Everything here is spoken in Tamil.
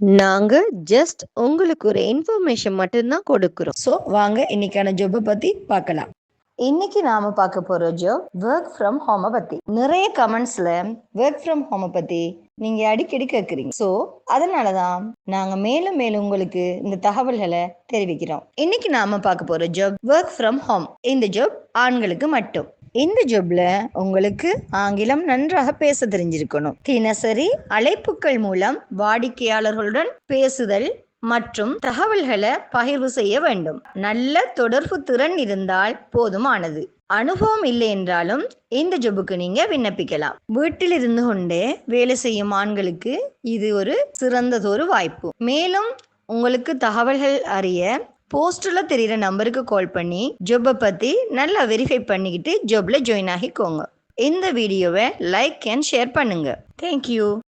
நாங்க ஜஸ்ட் உங்களுக்கு ஒரு இன்ஃபர்மேஷன் மட்டும்தான் கொடுக்குறோம். ஸோ வாங்க இன்னைக்கான ஜாப்பை பத்தி பார்க்கலாம். இன்னைக்கு நாம பார்க்க போற ஜாப் ஒர்க் ஃப்ரம் ஹோம பத்தி. நிறைய கமெண்ட்ஸ்ல ஒர்க் ஃப்ரம் ஹோம பத்தி நீங்க அடிக்கடி கேட்குறீங்க ஸோ அதனாலதான் நாங்க மேலும் மேலும் உங்களுக்கு இந்த தகவல்களை தெரிவிக்கிறோம். இன்னைக்கு நாம பார்க்க போற ஜாப் ஒர்க் ஃப்ரம் ஹோம் இந்த ஜாப் ஆண்களுக்கு மட்டும். இந்த ஜாப்ல உங்களுக்கு ஆங்கிலம் நன்றாக பேச தெரிஞ்சிருக்கணும். தினசரி அழைப்புகள் மூலம் வாடிக்கையாளர்களுடன் பேசுதல் மற்றும் தகவல்களை பகிர்வு செய்ய வேண்டும். நல்ல தொடர்பு திறன் இருந்தால் போதுமானது. அனுபவம் இல்லை என்றாலும் இந்த ஜொபுக்கு நீங்க விண்ணப்பிக்கலாம். வீட்டில் இருந்து கொண்டே வேலை செய்யும் ஆண்களுக்கு இது ஒரு சிறந்ததொரு வாய்ப்பு. மேலும் உங்களுக்கு தகவல்கள் அறிய போஸ்டில் தெரிகிற நம்பருக்கு கால் பண்ணி ஜொப்பை பற்றி நல்லா வெரிஃபை பண்ணிக்கிட்டு ஜொப்பில் ஜாயின் ஆகிக்கோங்க. இந்த வீடியோவை லைக் அண்ட் ஷேர் பண்ணுங்கள் தேங்க்யூ